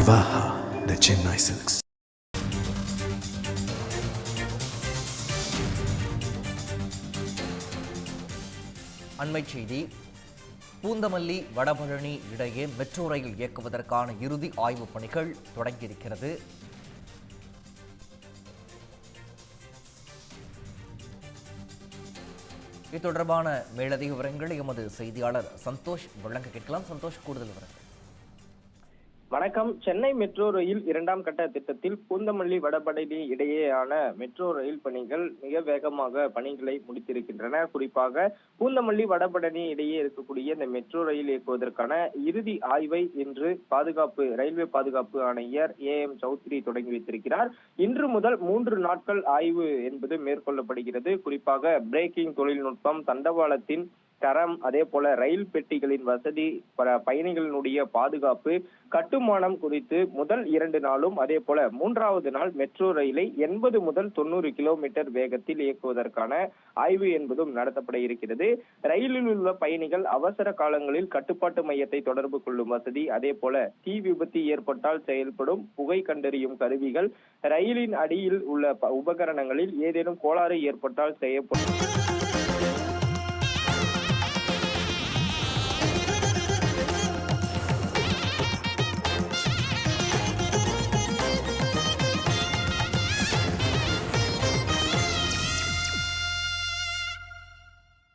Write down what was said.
விவாஹா த Chennai silks அண்மை செய்தி. பூந்தமல்லி வடபழனி இடையே மெட்ரோ ரயில் இயக்குவதற்கான இறுதி ஆய்வுப் பணிகள் தொடங்கியிருக்கிறது. இது தொடர்பான மேலதிக விவரங்களை எமது செய்தியாளர் சந்தோஷ் வழங்க கேட்கலாம். சந்தோஷ் கூடுதல் விவரங்கள். வணக்கம். சென்னை மெட்ரோ ரயில் இரண்டாம் கட்ட திட்டத்தில் பூந்தமல்லி வடபடலி இடையேயான மெட்ரோ ரயில் பணிகள் மிக வேகமாக பணிகளை முடித்திருக்கின்றன. குறிப்பாக பூந்தமல்லி வடபடலி இடையே இருக்கக்கூடிய இந்த மெட்ரோ ரயில் இயக்குவதற்கான இறுதி ஆய்வை இன்று பாதுகாப்பு ரயில்வே பாதுகாப்பு ஆணையர் ஏ எம் சௌத்ரி தொடங்கி வைத்திருக்கிறார். இன்று முதல் மூன்று நாட்கள் ஆய்வு என்பது மேற்கொள்ளப்படுகிறது. குறிப்பாக பிரேக்கிங் தொழில்நுட்பம் தண்டவாளத்தின் தரம் அதே போல ரயில் பெட்டிகளின் வசதி பயணிகளினுடைய பாதுகாப்பு கட்டுமானம் குறித்து முதல் இரண்டு நாளும் அதே போல மூன்றாவது நாள் மெட்ரோ ரயிலை எண்பது முதல் தொண்ணூறு கிலோமீட்டர் வேகத்தில் இயக்குவதற்கான ஆய்வு என்பதும் நடத்தப்பட இருக்கிறது. ரயிலில் உள்ள பயணிகள் அவசர காலங்களில் கட்டுப்பாட்டு மையத்தை தொடர்பு கொள்ளும் வசதி அதே போல தீ விபத்து ஏற்பட்டால் செயல்படும் புகை கண்டறியும் கருவிகள் ரயிலின் அடியில் உள்ள ப- உபகரணங்களில் ஏதேனும் கோளாறு ஏற்பட்டால் செய்யப்படும்.